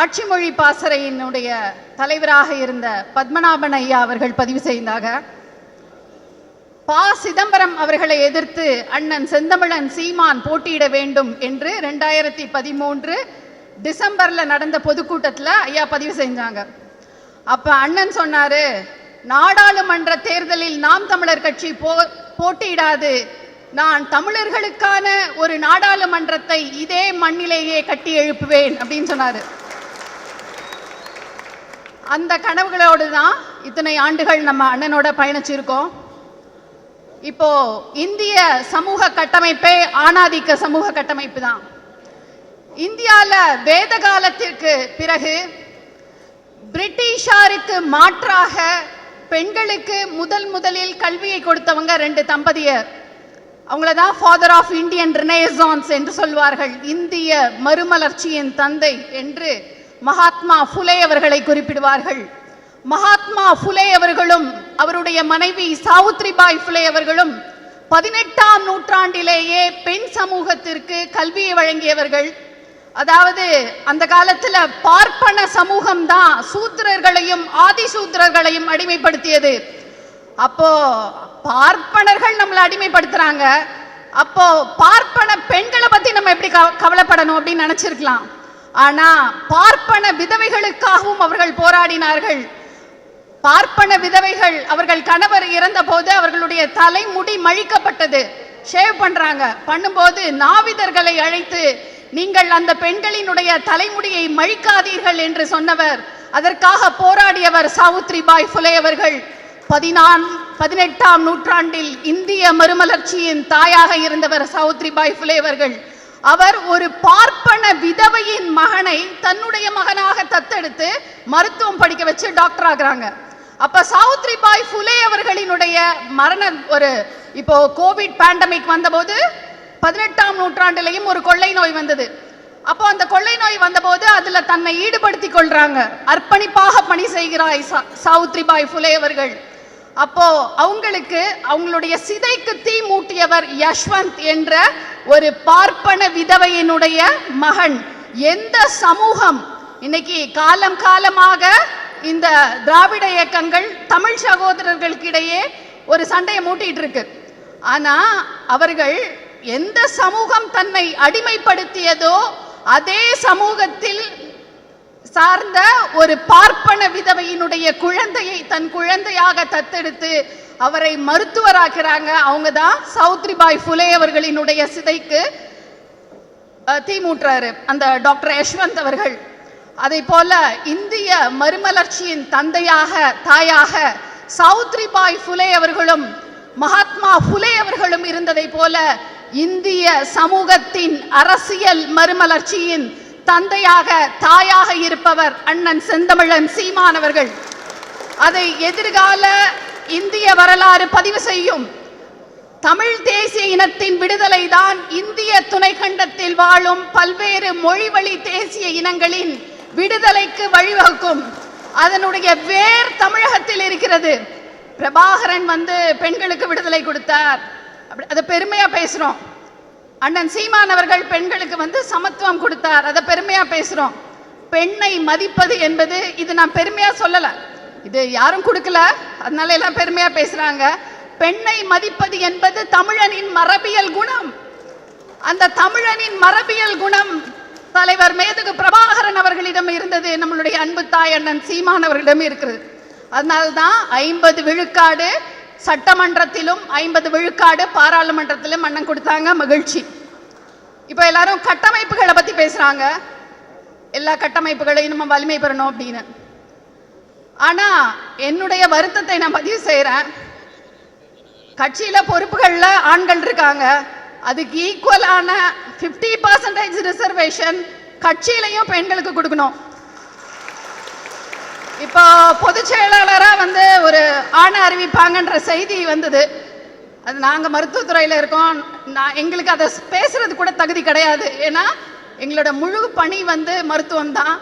ஆட்சிமொழி பாசறையினுடைய தலைவராக இருந்த பத்மநாபன் ஐயா அவர்கள் பதிவு செய்தாங்க. பா. சிதம்பரம் அவர்களை எதிர்த்து அண்ணன் செந்தமிழன் சீமான் போட்டியிட வேண்டும் என்று ரெண்டாயிரத்தி பதிமூன்று டிசம்பர்ல நடந்த பொதுக்கூட்டத்தில் ஐயா பதிவு செஞ்சாங்க. அப்ப அண்ணன் சொன்னாரு நாடாளுமன்ற தேர்தலில் நாம் தமிழர் கட்சி போ போட்டியிடாது. நான் தமிழர்களுக்கான ஒரு நாடாளுமன்றத்தை இதே மண்ணிலேயே கட்டி எழுப்புவேன் அப்படின்னு சொன்னாரு. அந்த கனவுகளோடு தான் இத்தனை ஆண்டுகள் நம்ம அண்ணனோட பயணிச்சிருக்கோம். இப்போ இந்திய சமூக கட்டமைப்பே ஆணாதிக்க சமூக கட்டமைப்பு தான் இந்தியாவில் வேத காலத்திற்கு பிறகு பிரிட்டிஷாருக்கு மாற்றாக பெண்களுக்கு முதல் முதலில் கல்வியை கொடுத்தவங்க ரெண்டு தம்பதியர். அவங்கள தான் ஃபாதர் ஆஃப் இந்தியன் ரினேசான்ஸ் என்று சொல்வார்கள். இந்திய மறுமலர்ச்சியின் தந்தை என்று மகாத்மா ஃபுலே அவர்களை குறிப்பிடுவார்கள். மகாத்மா ஃபுலே அவர்களும் அவருடைய மனைவி சாவுத்ரிபாய் ஃபுலே அவர்களும் பதினெட்டாம் நூற்றாண்டிலேயே பெண் சமூகத்திற்கு கல்வியை வழங்கியவர்கள். அதாவது அந்த காலத்துல பார்ப்பன சமூகம் தான் சூத்திரர்களையும் ஆதிசூத்திரர்களையும் அடிமைப்படுத்தியது. அப்போ பார்ப்பனர்கள் நம்மளை அடிமைப்படுத்துறாங்க. அப்போ பார்ப்பன பெண்களை பத்தி நம்ம எப்படி கவ- கவலைப்படணும் அப்படின்னு நினைச்சிருக்கலாம். ஆனா பார்ப்பன விதவைகளுக்காகவும் அவர்கள் போராடினார்கள். பார்ப்பன விதவைகள் அவர்கள் கணவர் இறந்த போது அவர்களுடைய தலைமுடி மழிக்கப்பட்டது. ஷேவ் பண்றாங்க. பண்ணும்போது நாவிதர்களை அழைத்து நீங்கள் அந்த பெண்களினுடைய தலைமுடியை மழிக்காதீர்கள் என்று சொன்னவர். அதற்காக போராடியவர் சாவுத்ரிபாய் ஃபுலே அவர்கள். பதினான் பதினெட்டாம் நூற்றாண்டில் இந்திய மறுமலர்ச்சியின் தாயாக இருந்தவர் சாவுத்ரிபாய் ஃபுலே அவர்கள். அவர் ஒரு பார்ப்பன விதவையின் மகனை தன்னுடைய மகனாக தத்தெடுத்து மருத்துவம் படிக்க வச்சு டாக்டர் ஆகுறாங்க. அப்ப சாவுத்ரிபாய் ஃபுலே அவர்களினுடைய மரண ஒரு இப்போ கோவிட் பேண்டமிக் வந்தபோது பதினெட்டாம் நூற்றாண்டுலையும் ஒரு கொள்ளை நோய் வந்தது. அப்போ அந்த கொள்ளை நோய் வந்தபோது அதுல தன்னை ஈடுபடுத்திக் கொள்றாங்க. அர்ப்பணிப்பாக பணி செய்கிறாய் சா- சாவுத்ரிபாய் ஃபுலே அவர்கள். அப்போ அவங்களுக்கு அவங்களுடைய சிதைக்கு தீ மூட்டியவர் யஷ்வந்த் என்ற ஒரு பார்ப்பன விதவையினுடைய மகன். எந்த சமூகம்? இன்னைக்கு காலம் காலமாக இந்த திராவிட இயக்கங்கள் தமிழ் சகோதரர்களுக்கிடையே ஒரு சண்டையை மூட்டிட்டு இருக்கு ஆனா அவர்கள் எந்த சமூகம் தன்னை அடிமைப்படுத்தியதோ அதே சமூகத்தில் சார்ந்த ஒரு பார்ப்பன விதவையினுடைய குழந்தையை தன் குழந்தையாக தத்தெடுத்து அவரை மருத்துவராக்குறாங்க. அவங்க தான் சௌத்ரிபாய் ஃபுலே அவர்களினுடைய சிதைக்கு தீமூட்டுறாரு அந்த டாக்டர் யஷ்வந்த் அவர்கள். அதை போல இந்திய மறுமலர்ச்சியின் தந்தையாக தாயாக சௌத்ரிபாய் ஃபுலே அவர்களும் மகாத்மா ஃபுலே அவர்களும் இருந்ததை போல இந்திய சமூகத்தின் அரசியல் மறுமலர்ச்சியின் தந்தையாக தாயாக இருப்பவர் அண்ணன் செந்தமிழன் சீமான் அவர்கள். அதை எதிர்கால இந்திய வரலாறு பதிவு செய்யும் தமிழ் தேசிய இனத்தின் விடுதலை தான் இந்திய துணைக்கண்டத்தில் வாழும் பல்வேறு மொழிவழி தேசிய இனங்களின் விடுதலைக்கு வழிவகுக்கும். அதனுடைய வேர் தமிழகத்தில் இருக்கிறது. பிரபாகரன் வந்து பெண்களுக்கு விடுதலை கொடுத்தார். அப்படி அதை பெருமையா பேசுறோம். அண்ணன் சீமான் அவர்கள் பெண்களுக்கு வந்து சமத்துவம் கொடுத்தார். அதை பெருமையாக பேசுகிறோம் பெண்ணை மதிப்பது என்பது இது நான் பெருமையாக சொல்லலை. இது யாரும் கொடுக்கல. அதனால எல்லாம் பெருமையாக பேசுகிறாங்க பெண்ணை மதிப்பது என்பது தமிழனின் மரபியல் குணம். அந்த தமிழனின் மரபியல் குணம் தலைவர் மேதகு பிரபாகரன் அவர்களிடம் இருந்தது. நம்மளுடைய அன்பு தாய் அண்ணன் சீமான் அவர்களிடம் இருக்கிறது. அதனால்தான் ஐம்பது விழுக்காடு சட்டமன்றத்திலும் ஐம்பது விழுக்காடு பாராளுமன்றத்திலும் அண்ணன் கொடுத்தாங்க மகிழ்ச்சி. இப்போ எல்லாரும் கட்டமைப்புகளை பற்றி பேசுகிறாங்க எல்லா கட்டமைப்புகளையும் நம்ம வலிமை பெறணும் அப்படின்னு. ஆனால் என்னுடைய வருத்தத்தை நான் பதிவு செய்கிறேன் கட்சியில் பொறுப்புகளில் ஆண்கள் இருக்காங்க. அதுக்கு ஈக்குவலான 50% பர்சன்டேஜ் ரிசர்வேஷன் கட்சியிலையும் பெண்களுக்கு கொடுக்கணும். இப்போ பொதுச் செயலாளராக வந்து ஒரு ஆணை அறிவிப்பாங்கன்ற செய்தி வந்தது. அது நாங்கள் மருத்துவத்துறையில் இருக்கோம். நான் எங்களுக்கு அதை பேசுறது கூட தகுதி கிடையாது. ஏன்னா எங்களோட முழு பணி வந்து மருத்துவம் தான்.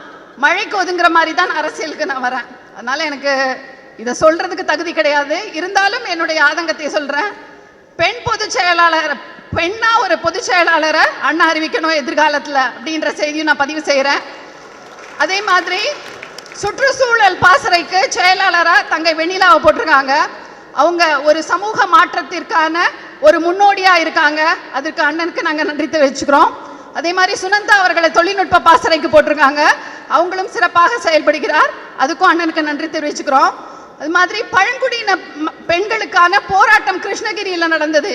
மழைக்கு ஒதுங்குற மாதிரி தான் அரசியலுக்கு நான் வரேன். அதனால் எனக்கு இதை சொல்றதுக்கு தகுதி கிடையாது. இருந்தாலும் என்னுடைய ஆதங்கத்தை சொல்கிறேன் பெண் பொதுச் செயலாளர் பெண்ணாக ஒரு பொதுச் செயலாளரை அண்ணா அறிவிக்கணும் எதிர்காலத்தில் அப்படின்ற செய்தியும் நான் பதிவு செய்கிறேன் அதே மாதிரி சுற்றுச்சூழல் பாசறைக்கு செயலாளராக தங்கை வெண்ணிலாவை போட்டிருக்காங்க. அவங்க ஒரு சமூக மாற்றத்திற்கான ஒரு முன்னோடியாக இருக்காங்க. அதற்கு அண்ணனுக்கு நாங்கள் நன்றி தெரிவிச்சுக்கிறோம். அதே மாதிரி சுனந்தா அவர்களை தொழில்நுட்ப பாசறைக்கு போட்டிருக்காங்க. அவங்களும் சிறப்பாக செயல்படுகிறார். அதுக்கும் அண்ணனுக்கு நன்றி தெரிவிச்சுக்கிறோம். அது மாதிரி பழங்குடியின பெண்களுக்கான போராட்டம் கிருஷ்ணகிரியில் நடந்தது.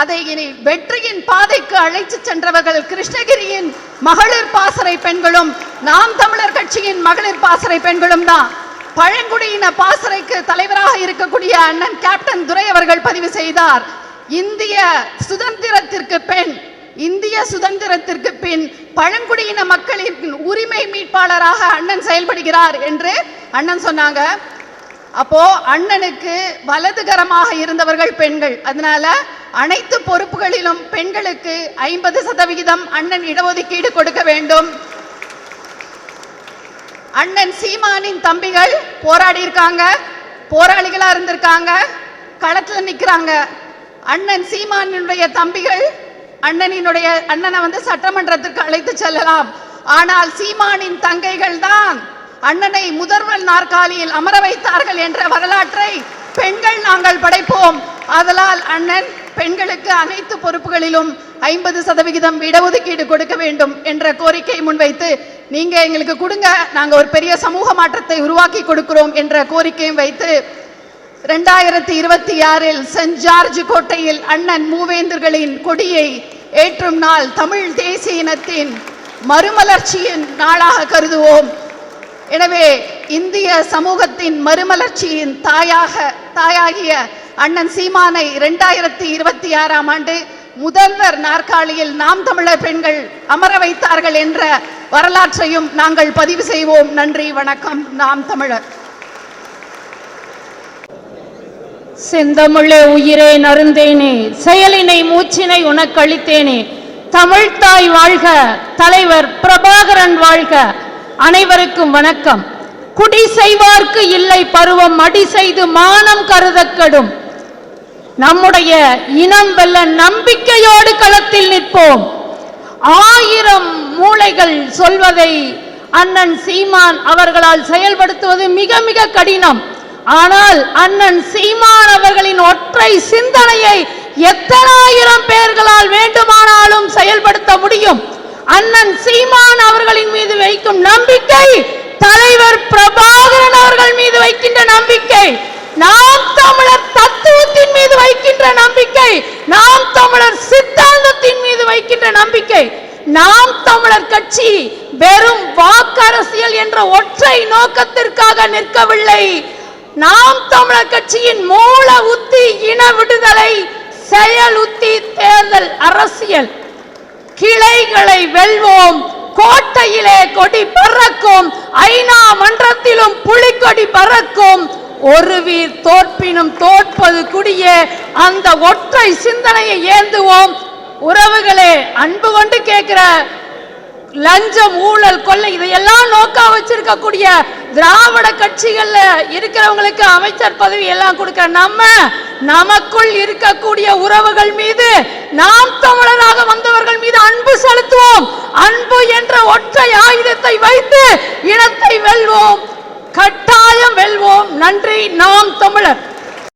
அதை இனி வெற்றியின் பாதைக்கு அழைத்து சென்றவர்கள் கிருஷ்ணகிரியின் மகளிர் பாசறை பெண்களும் நாம் தமிழர் கட்சியின் மகளிர் பாசறை பெண்களும் தான். பழங்குடியின பாசறைக்கு தலைவராக இருக்கக்கூடிய அண்ணன் கேப்டன் துரை அவர்கள் பதிவு செய்தார். இந்திய சுதந்திரத்திற்கு பெண் இந்திய சுதந்திரத்திற்கு பின் பழங்குடியின மக்களின் உரிமை மீட்பாளராக அண்ணன் செயல்படுகிறார் என்று அண்ணன் சொன்னாங்க. அப்போ அண்ணனுக்கு வலதுகரமாக இருந்தவர்கள் பெண்கள். அதனால அனைத்து பொறுப்புகளிலும் பெண்களுக்கு ஐம்பது சதவிகிதம் அண்ணன் இடஒதுக்கீடு கொடுக்க வேண்டும். அண்ணன் சீமானின் தம்பிகள் போராடி இருக்காங்க போராளிகளா இருந்திருக்காங்க களத்துல நிக்கிறாங்க. அண்ணன் சீமானினுடைய தம்பிகள் அண்ணனினுடைய அண்ணனை வந்து சட்டமன்றத்திற்கு அழைத்து செல்லலாம். ஆனால் சீமானின் தங்கைகள் தான் அண்ணனை முதல்வர் நாற்காலியில் அமர வைத்தார்கள் என்ற வரலாற்றை பெண்கள் நாங்கள் படைப்போம். ஆதலால் அண்ணன் பெண்களுக்கு அனைத்து பொறுப்புகளிலும் ஐம்பது சதவிகிதம் இடஒதுக்கீடு கொடுக்க வேண்டும் என்ற கோரிக்கை முன்வைத்து நீங்க எங்களுக்கு கொடுங்க நாங்கள் ஒரு பெரிய சமூக மாற்றத்தை உருவாக்கி கொடுக்கிறோம் என்ற கோரிக்கையும் வைத்து ரெண்டாயிரத்தி இருபத்தி ஆறில் சென்ட் ஜார்ஜ் கோட்டையில் அண்ணன் மூவேந்தர்களின் கொடியை ஏற்றும் நாள் தமிழ் தேசிய இனத்தின் மறுமலர்ச்சியின் நாளாக கருதுவோம். எனவே இந்திய சமூகத்தின் மறுமலர்ச்சியின் தாயாக தாயாகிய அண்ணன் சீமானை இரண்டாயிரத்தி இருபத்தி ஆறாம் ஆண்டு முதல்வர் நாற்காலியில் நாம் தமிழர் பெண்கள் அமர வைத்தார்கள் என்ற வரலாற்றையும் நாங்கள் பதிவு செய்வோம். நன்றி வணக்கம். நாம் தமிழர். செந்தமிழே உயிரே நருந்தேனே செயலினை மூச்சினை உனக்களித்தேனே தமிழ்தாய் வாழ்க தலைவர் பிரபாகரன் வாழ்க அனைவருக்கும் வணக்கம். குடி செய்வார்க்கு இல்லை பருவம் அடி செய்து மானம் கருதக்கடும். நம்முடைய இனம் வெல்ல நம்பிக்கையோடு களத்தில் நிற்போம். ஆயிரம் மூளைகள் சொல்வதை அண்ணன் சீமான் அவர்களால் செயல்படுத்துவது மிக மிக கடினம். ஆனால் அண்ணன் சீமான் அவர்களின் ஒற்றை சிந்தனையை எத்தனாயிரம் பேர்களால் வேண்டுமானாலும் செயல்படுத்த முடியும். அண்ணன் சீமான் அவர்களின் மீது வைக்கும் நம்பிக்கை தலைவர் பிரபாகரன் அவர்கள் மீது வைக்கின்ற நம்பிக்கை நாம் தமிழர் தத்துவத்தின் மீது வைக்கின்ற நம்பிக்கை நாம் தமிழர் சித்தாந்தத்தின் மீது வைக்கின்ற நம்பிக்கை. நாம் தமிழர் கட்சி வெறும் வாக்கரசியல் என்ற ஒற்றை நோக்கத்திற்காக நிற்கவில்லை. நாம் தமிழர் கட்சியின் மூல உத்தி இன விடுதலை செயல் உத்தி தேர்தல் அரசியல். கிளைகளை வெல்வோம் கோட்டையிலே கொடி பறக்கும் ஐநா மன்றத்திலும் புலிக்கொடி பறக்கும். ஒரு வீர் தோற்பினும் தோற்பது குடிய அந்த ஒற்றை சிந்தனையை ஏந்துவோம். உறவுகளே அன்பு கொண்டு கேட்கிற லஞ்சம் ஊழல் கொள்ளை இதையெல்லாம் நோக்கா வச்சிருக்கக்கூடிய திராவிட கட்சிகள்ல இருக்கிறவங்களுக்கு அமைச்சர் பதவி எல்லாம் கொடுக்கிற நம்ம நமக்குள் இருக்கக்கூடிய உறவுகள் மீது நாம் தமிழராக வந்தவர்கள் மீது அன்பு செலுத்துவோம். அன்பு என்ற ஒற்றை ஆயுதத்தை வைத்து இனத்தை வெல்வோம். கட்டாயம் வெல்வோம். நன்றி. நாம் தமிழர்.